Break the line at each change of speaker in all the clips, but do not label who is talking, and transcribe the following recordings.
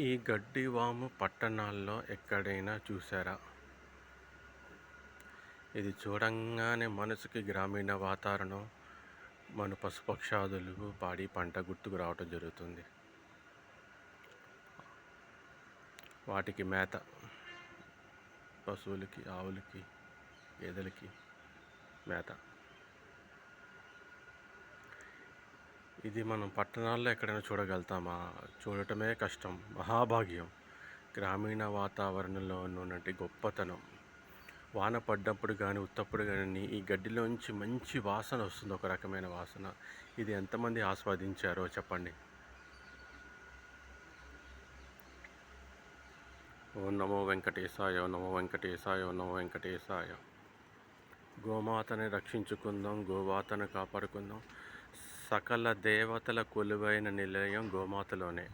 ఈ గడ్డివాము పట్టణాల్లో ఎక్కడైనా చూసారా ఇది చూడంగానే మనసుకి గ్రామీణ వాతావరణం మన పశుపక్షాదులు పాడి పంట గుర్తుకు రావటం జరుగుతుంది. వాటికి మేత పశువులకి ఆవులకి గేదెలకి మేత. ఇది మనం పట్టణాల్లో ఎక్కడైనా చూడగలుగుతామా? చూడటమే కష్టం. మహాభాగ్యం. గ్రామీణ వాతావరణంలో ఉన్నటువంటి గొప్పతనం. వాన పడ్డప్పుడు కానీ ఉత్తప్పుడు కానీ ఈ గడ్డిలోంచి మంచి వాసన వస్తుంది. ఒక రకమైన వాసన. ఇది ఎంతమంది ఆస్వాదించారో చెప్పండి. ఓ నమో వెంకటేశాయ నమో వెంకటేశాయ నమో వెంకటేశాయ. గోమాతని రక్షించుకుందాం గోమాతను కాపాడుకుందాం. సకల దేవతల కొలువైన నిలయం గోమాతలోనే.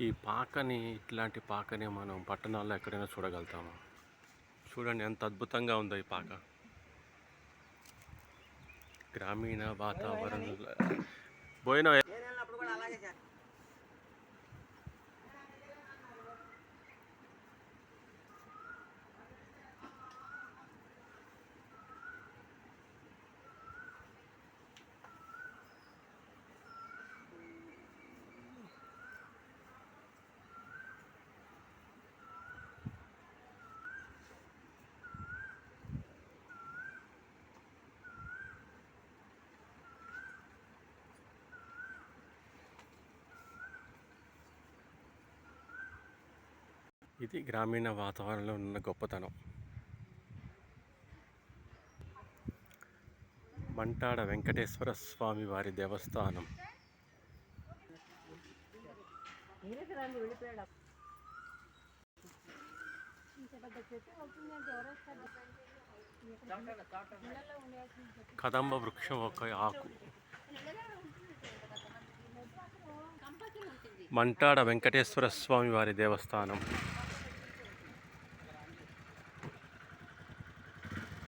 ఈ పాకని ఇట్లాంటి పాకని మనం పట్టణాల్లో ఎక్కడైనా చూడగలుగుతాము? చూడండి ఎంత అద్భుతంగా ఉందో ఈ పాక. గ్రామీణ వాతావరణంలో పోయిన ఇది గ్రామీణ వాతావరణంలో ఉన్న గొప్పతనం. మంటాడ వెంకటేశ్వర స్వామి వారి దేవస్థానం. కదంబ వృక్షం ఒక ఆకు. మంటాడ వెంకటేశ్వర స్వామి వారి దేవస్థానం.